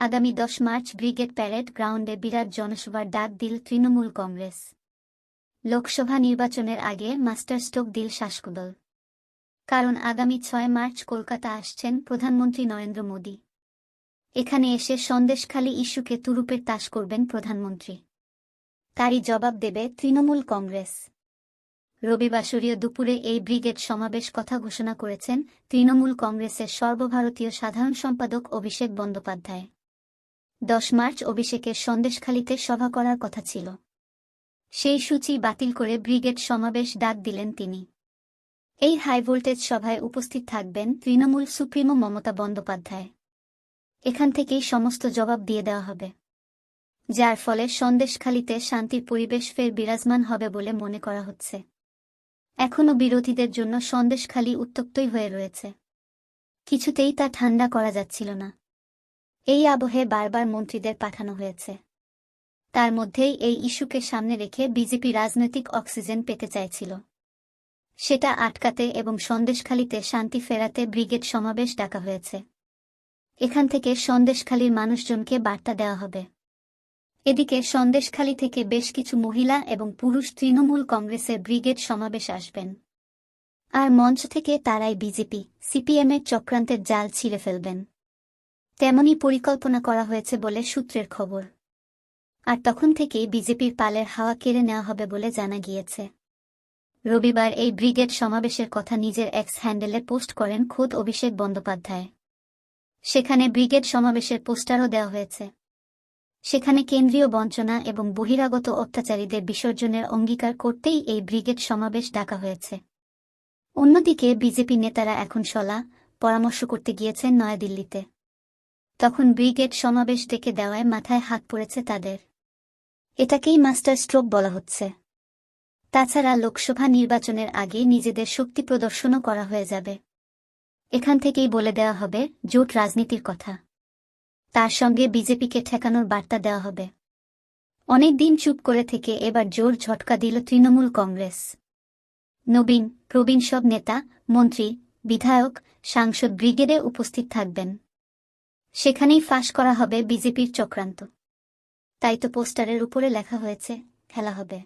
আগামী দশ March brigade parade গ্রাউন্ডে বিরাট জনসভার ডাক দিল তৃণমূল কংগ্রেস। লোকসভা নির্বাচনের আগে মাস্টার স্ট্রোক দিল শাসকদল। কারণ আগামী ছয় মার্চ কলকাতা আসছেন প্রধানমন্ত্রী নরেন্দ্র মোদী। এখানে এসে সন্দেশখালী ইস্যুকে তুরুপের তাস করবেন প্রধানমন্ত্রী। তারই জবাব দেবে তৃণমূল কংগ্রেস। রবিবাসরীয় দুপুরে এই ব্রিগেড সমাবেশ কথা ঘোষণা করেছেন তৃণমূল কংগ্রেসের সর্বভারতীয় সাধারণ সম্পাদক অভিষেক বন্দ্যোপাধ্যায়। দশ মার্চ অভিষেকের সন্দেশখালিতে সভা করার কথা ছিল। সেই সূচি বাতিল করে ব্রিগেড সমাবেশ ডাক দিলেন তিনি। এই হাইভোল্টেজ সভায় উপস্থিত থাকবেন তৃণমূল সুপ্রিমো মমতা বন্দ্যোপাধ্যায়। এখান থেকেই সমস্ত জবাব দিয়ে দেওয়া হবে। যার ফলে সন্দেশখালিতে শান্তির পরিবেশ ফের বিরাজমান হবে বলে মনে করা হচ্ছে। এখনও বিরোধীদের জন্য সন্দেশখালি উত্তপ্তই হয়ে রয়েছে। কিছুতেই তা ঠান্ডা করা যাচ্ছিল না। এই আবহে বারবার মন্ত্রীদের পাঠানো হয়েছে। তার মধ্যেই এই ইস্যুকে সামনে রেখে বিজেপি রাজনৈতিক অক্সিজেন পেতে চাইছিল। সেটা আটকাতে এবং সন্দেশখালীতে শান্তি ফেরাতে ব্রিগেড সমাবেশ ডাকা হয়েছে। এখান থেকে সন্দেশখালীর মানুষজনকে বার্তা দেওয়া হবে। এদিকে সন্দেশখালী থেকে বেশ কিছু মহিলা এবং পুরুষ তৃণমূল কংগ্রেসের ব্রিগেড সমাবেশ আসবেন। আর মঞ্চ থেকে তারাই বিজেপি, সিপিএমের চক্রান্তের জাল ছিঁড়ে ফেলবেন। তেমনই পরিকল্পনা করা হয়েছে বলে সূত্রের খবর। আর তখন থেকেই বিজেপির পালের হাওয়া কেড়ে নেওয়া হবে বলে জানা গিয়েছে। রবিবার এই ব্রিগেড সমাবেশের কথা নিজের এক্স হ্যান্ডেলে পোস্ট করেন খোদ অভিষেক বন্দ্যোপাধ্যায়। সেখানে ব্রিগেড সমাবেশের পোস্টারও দেওয়া হয়েছে। সেখানে কেন্দ্রীয় বঞ্চনা এবং বহিরাগত অত্যাচারীদের বিসর্জনের অঙ্গীকার করতেই এই ব্রিগেড সমাবেশ ডাকা হয়েছে। অন্যদিকে বিজেপি নেতারা এখন সলা পরামর্শ করতে গিয়েছেন নয়াদিল্লিতে। তখন ব্রিগেড সমাবেশ ডেকে দেওয়ায় মাথায় হাত পড়েছে তাদের। এটাকেই মাস্টার স্ট্রোক বলা হচ্ছে। তাছাড়া লোকসভা নির্বাচনের আগে নিজেদের শক্তি প্রদর্শনও করা হয়ে যাবে। এখান থেকেই বলে দেওয়া হবে, জোট রাজনীতির কথা। তার সঙ্গে বিজেপিকে ঠেকানোর বার্তা দেওয়া হবে। অনেক দিন চুপ করে থেকে এবার জোর ঝটকা দিল তৃণমূল কংগ্রেস। নবীন, প্রবীণ সব নেতা, মন্ত্রী, বিধায়ক, সাংসদ ব্রিগেডে উপস্থিত থাকবেন। সেখানেই ফাঁস করা হবে বিজেপির চক্রান্ত। তাই তো পোস্টারের উপরে লেখা হয়েছে খেলা হবে।